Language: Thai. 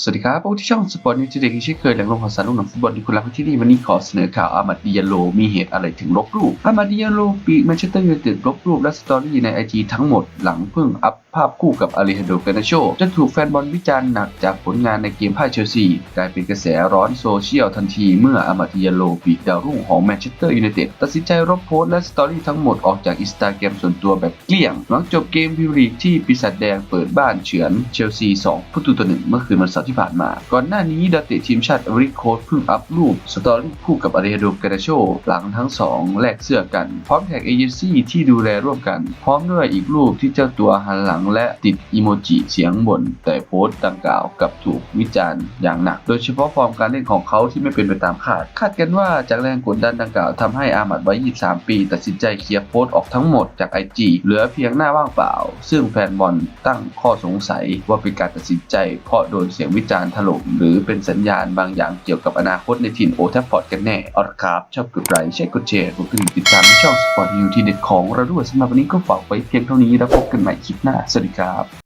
สวัสดีครับพวกที่ช่องสปอร์ตนิวส์เด็กที่เช่นเคยแหล่งรวมข่าวสารลูกหนังฟุตบอลที่คุณรักที่นี่วันนี้ขอเสนอข่าวอามัดดิยาโลมีเหตุอะไรถึงลบรูปอามัดดิยาโลปีแมนเชสเตอร์ยูไนเต็ดลบรูปและสตอรี่ในไอจีทั้งหมดหลังเพิ่งอัพภาพคู่กับอาริฮันโดกานาโชจนถูกแฟนบอลวิจารณ์หนักจากผลงานในเกมพ่ายเชลซีกลายเป็นกระแสร้อนโซเชียลทันทีเมื่ออามัดดิยาโลปีดาวรุ่งของแมนเชสเตอร์ยูไนเต็ดตัดสินใจลบโพสต์และสตอรี่ทั้งหมดออกจากอินสตาแกรมส่วนตัวแบบเกลี้ยงหลังจบเกมพรีเมียร์ลีกที่ปีศาจแดงเปิดบ้านเฉือนเชลซี2ประตูต่อหนึ่งเมื่อคืนวันเสาร์ที่ผ่านมา ก่อนหน้านี้ดาวเตะทีมชาติอเมริกโคสเพิ่งอัพรูปสตอรี่คู่กับอาริโดกาเดโชหลังทั้งสองแลกเสื้อกัน พร้อมแท็กเอเจนซี่ที่ดูแลร่วมกัน พร้อมด้วยอีกรูปที่เจ้าตัวหันหลังและติดอีโมจิเสียงบ่นแต่โพสต์ดังกล่าวกับถูกวิจารณ์อย่างหนัก โดยเฉพาะฟอร์มการเล่นของเขาที่ไม่เป็นไปตามคาด คาดกันว่าจากแรงกดดันดังกล่าวทำให้อามัดวัย 23 ปี ตัดสินใจเคลียร์โพสต์ออกทั้งหมดจาก IG เหลือเพียงหน้าว่างเปล่า ซึ่งแฟนบอลตั้งข้อสงสัยว่าเป็นการตัดสินใจเพราะโดนเสียงวิจารณ์ถล่มหรือเป็นสัญญาณบางอย่างเกี่ยวกับอนาคตในถิ่นโอทัฟฟอร์ดกันแน่ออร์ครับ ชอบกดไลค์แชร์กดแชร์รวมถึงติดตามช่องสปอร์ตยูทีเด็ดของเราด้วยสำหรับวันนี้ก็ฝากไว้เพียงเท่านี้แล้วพบกันใหม่คลิปหน้า สวัสดีครับ